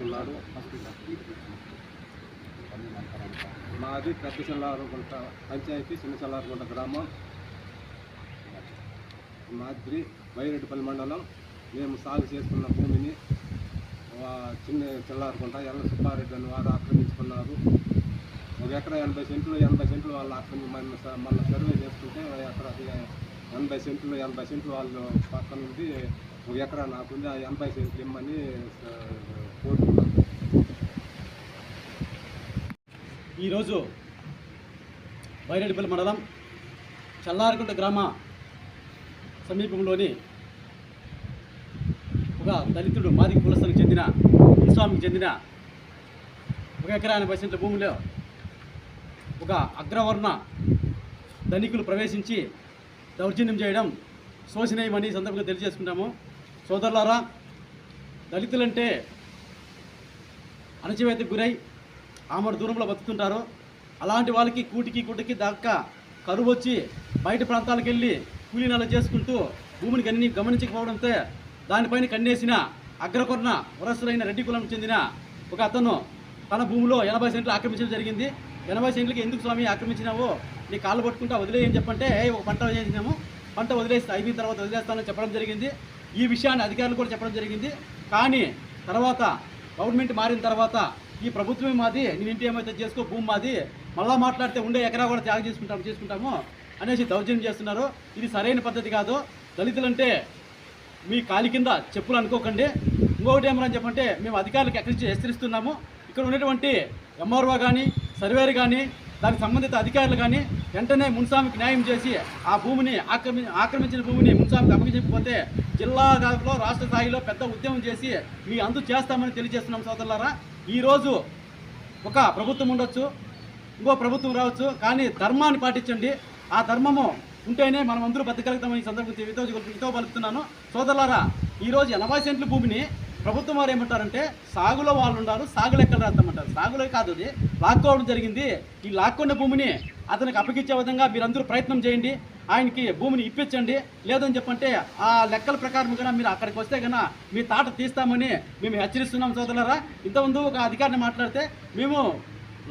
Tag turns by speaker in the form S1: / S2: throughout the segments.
S1: చేసుకున్నాడు మాది పెద్ద చెల్లారుగుంట పంచాయతీ చిన్న చెల్లారుగుంట గ్రామం. మాదిరి వైరెడ్డిపల్లి మండలం. మేము సాగు చేసుకున్న భూమిని చిన్న చెల్లారుకుంట ఎల్ల సుబ్బారెడ్డి అని వారు ఆక్రమించుకున్నారు. ఒక ఎకరా ఎనభై సెంట్లు ఎనభై సెంట్లు వాళ్ళు ఆక్రమి మన మళ్ళీ సర్వే చేసుకుంటే ఎకరా ఎనభై సెంట్లు ఎనభై సెంట్లు వాళ్ళు పక్కన ఉండి ఒక ఎకరా నాకుంది ఆ ఎనభై సెంట్లు ఇమ్మని స-
S2: ఈరోజు బైరెడ్డిపల్లి మండలం చల్లారకుంట గ్రామ సమీపంలోని ఒక దళితుడు మాదిక కులస్థలకు చెందిన స్వామికి చెందిన ఒక ఎకరా ఎనభై సెంట్ల భూమిలో ఒక అగ్రవర్ణ ధనికులు ప్రవేశించి దౌర్జన్యం చేయడం శోషనీయమని సందర్భంగా తెలియజేసుకుంటాము. సోదరులారా దళితులంటే అణచివేతకు గురై ఆమె దూరంలో బతుకుతుంటారు. అలాంటి వాళ్ళకి కూటికి కూటికి దాకా కరువు వచ్చి బయట ప్రాంతాలకు వెళ్ళి కూలీ నెల చేసుకుంటూ భూమిని గన్ని గమనించకపోవడంతో దానిపైన కన్నేసిన అగ్రకొన్న వరసులైన రెడ్డి కులం చెందిన ఒక అతను తన భూమిలో ఎనభై సెంట్లు ఆక్రమించడం జరిగింది. ఎనభై సెంట్లకి ఎందుకు స్వామి ఆక్రమించినావు నీ కాళ్ళు పట్టుకుంటా వదిలేయని చెప్పంటే "ఏయ్, ఒక పంట చేసినాము పంట వదిలేస్తే అయిపోయిన తర్వాత వదిలేస్తానని చెప్పడం జరిగింది. ఈ విషయాన్ని అధికారులు కూడా చెప్పడం జరిగింది. కానీ తర్వాత గవర్నమెంట్ మారిన తర్వాత ఈ ప్రభుత్వమే మాది నేను ఇంటి ఏమైతే చేసుకో భూమి మాది మళ్ళా మాట్లాడితే ఉండే ఎకరా కూడా త్యాగం చేసుకుంటాము చేసుకుంటాము అనేసి దౌర్జన్యం చేస్తున్నారు. ఇది సరైన పద్ధతి కాదు. దళితులంటే మీ కాలి కింద చెప్పులు అనుకోకండి. ఇంకొకటి ఏమని చెప్పంటే మేము అధికారులకు ఎక్కడి నుంచి హెచ్చరిస్తున్నాము. ఇక్కడ ఉన్నటువంటి ఎంఆర్ఓ కానీ సర్వేరు కానీ దానికి సంబంధిత అధికారులు కానీ వెంటనే మున్సామికి న్యాయం చేసి ఆ భూమిని ఆక్రమి ఆక్రమించిన భూమిని మున్సామికి అప్పగించకపోతే జిల్లాలో రాష్ట్ర స్థాయిలో పెద్ద ఉద్యమం చేసి మీ అందు చేస్తామని తెలియజేస్తున్నాం సోదరులారా. ఈరోజు ఒక ప్రభుత్వం ఉండొచ్చు ఇంకో ప్రభుత్వం రావచ్చు కానీ ధర్మాన్ని పాటించండి. ఆ ధర్మము ఉంటేనే మనం అందరూ బతకగలుగుతామని ఈ సందర్భంగా వితో వితో పలుకుతున్నాను సోదరులారా ఈరోజు ఎనభై సెంట్ల భూమిని ప్రభుత్వం వారు ఏమంటారంటే సాగులో వాళ్ళు ఉన్నారు సాగు లెక్కలు రాస్తామంటారు? సాగులో కాదు అది. లాక్కోవడం జరిగింది. ఈ లాక్కున్న భూమిని అతనికి అప్పగించే విధంగా మీరందరూ ప్రయత్నం చేయండి. ఆయనకి భూమిని ఇప్పించండి. లేదని చెప్పంటే ఆ లెక్కల ప్రకారం కన్నా మీరు అక్కడికి వస్తే కన్నా మీ తాట తీస్తామని మేము హెచ్చరిస్తున్నాం సోదరులారా. ఇంతకుముందు ఒక అధికారిని మాట్లాడితే మేము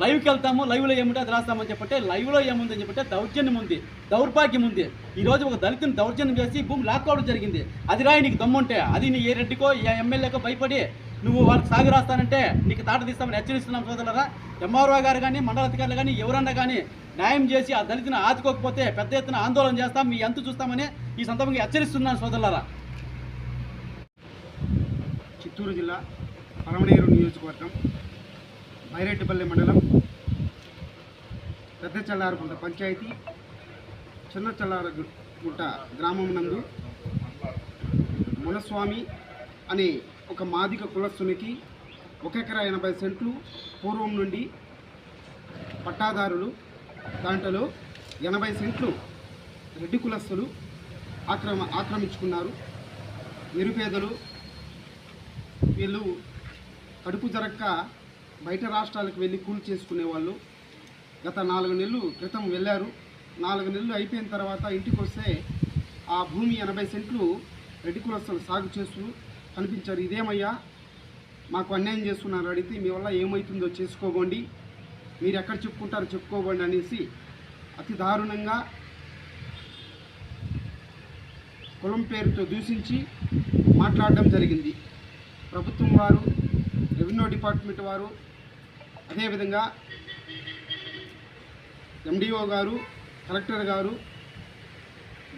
S2: లైవ్కి వెళ్తాము లైవ్లో ఏముంటే అది రాస్తామని చెప్పంటే లైవ్లో ఏముందని చెప్పంటే దౌర్జన్యం ఉంది దౌర్భాగ్యం ఉంది. ఈరోజు ఒక దళితుని దౌర్జన్యం చేసి భూమి లాక్కోవడం జరిగింది. అది రాయి నీకు దమ్ముంటే అది నీ ఏ రెడ్డికో ఏ ఎమ్మెల్యేకో భయపడి నువ్వు వాళ్ళకి సాగు రాస్తానంటే నీకు తాట తీస్తామని హెచ్చరిస్తున్నాం సోదరులరా. ఎంఆర్ఓ గారు కానీ మండల అధికారులు కానీ ఎవరన్నా కానీ న్యాయం చేసి ఆ దళితుని ఆదుకోకపోతే పెద్ద ఎత్తున ఆందోళన చేస్తాం మీ ఎంత చూస్తామని ఈ సందర్భంగా హెచ్చరిస్తున్నాను సోదరులరా.
S3: చిత్తూరు జిల్లా పరమనేరు నియోజకవర్గం మైరెడ్డిపల్లి మండలం పెద్ద చల్లారగుంట పంచాయతీ చిన్న చల్లారగుంట గ్రామం నందు మునస్వామి అనే ఒక మాదిక కులస్తునికి ఒక ఎకరా ఎనభై సెంట్లు పూర్వం నుండి పట్టాదారులు దాంట్లో ఎనభై సెంట్లు రెడ్డి కులస్తులు ఆక్రమ ఆక్రమించుకున్నారు. నిరుపేదలు వీళ్ళు కడుపు జరక్క బయట రాష్ట్రాలకు వెళ్ళి కూలి చేసుకునే వాళ్ళు గత నాలుగు నెలలు క్రితం వెళ్ళారు. నాలుగు నెలలు అయిపోయిన తర్వాత ఇంటికి వస్తే ఆ భూమి ఎనభై సెంట్లు రెడ్డి కులస్తులు సాగు చేస్తూ కనిపించారు. ఇదేమయ్యా? మాకు అన్యాయం చేస్తున్నారు. అడిగితే మీ వల్ల ఏమవుతుందో చేసుకోబోండి మీరు ఎక్కడ చెప్పుకుంటారో చెప్పుకోబోండి అనేసి అతి దారుణంగా కులం పేరుతో దూషించి మాట్లాడడం జరిగింది. ప్రభుత్వం వారు రెవెన్యూ డిపార్ట్మెంట్ వారు అదేవిధంగా ఎండిఓ గారు కలెక్టర్ గారు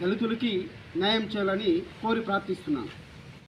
S3: దళితులకి న్యాయం చేయాలని కోరి ప్రార్థిస్తున్నాను.